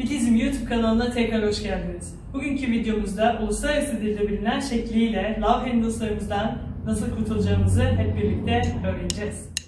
Fitizm YouTube kanalına tekrar hoş geldiniz. Bugünkü videomuzda uluslararası dilde bilinen şekliyle love handles'larımızdan nasıl kurtulacağımızı hep birlikte öğreneceğiz.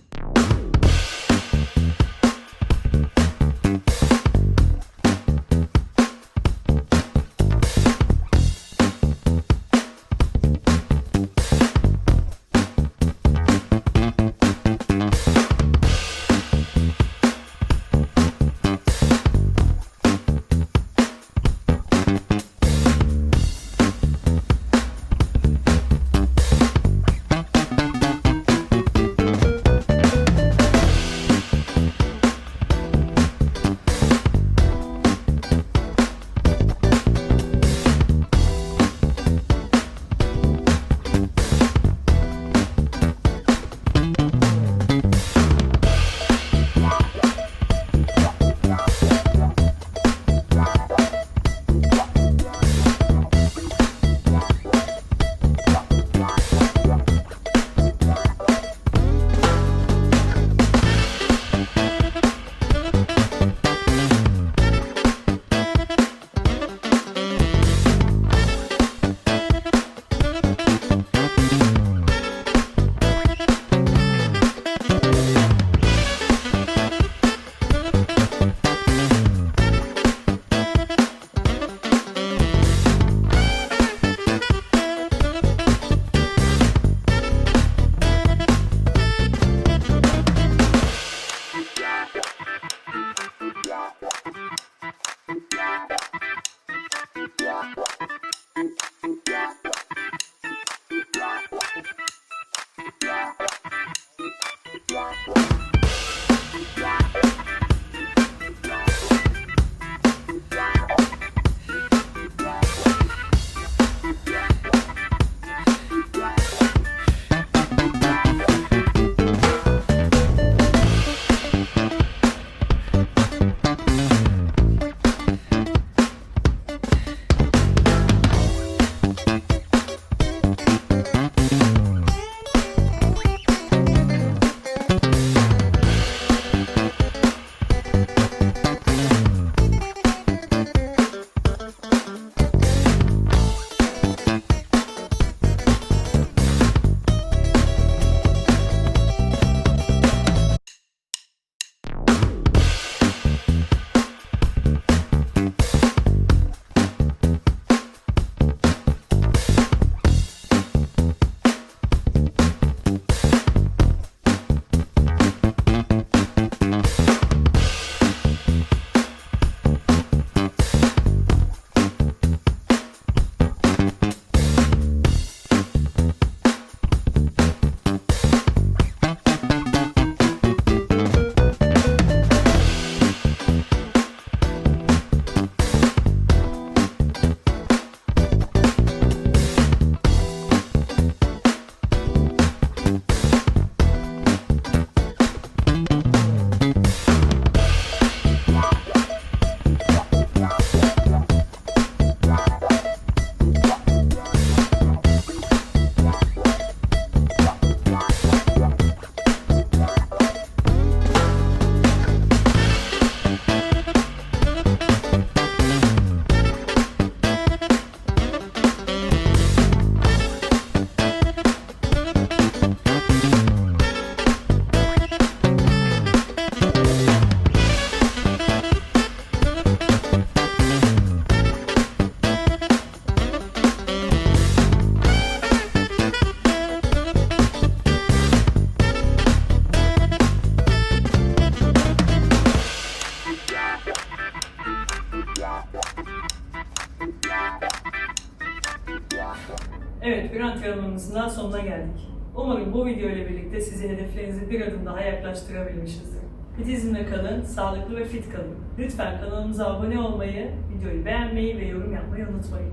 Evet, bir antrenmanımızın daha sonuna geldik. Umarım bu video ile birlikte sizi hedeflerinize bir adım daha yaklaştırabilmişizdir. Fitizmle kalın, sağlıklı ve fit kalın. Lütfen kanalımıza abone olmayı, videoyu beğenmeyi ve yorum yapmayı unutmayın.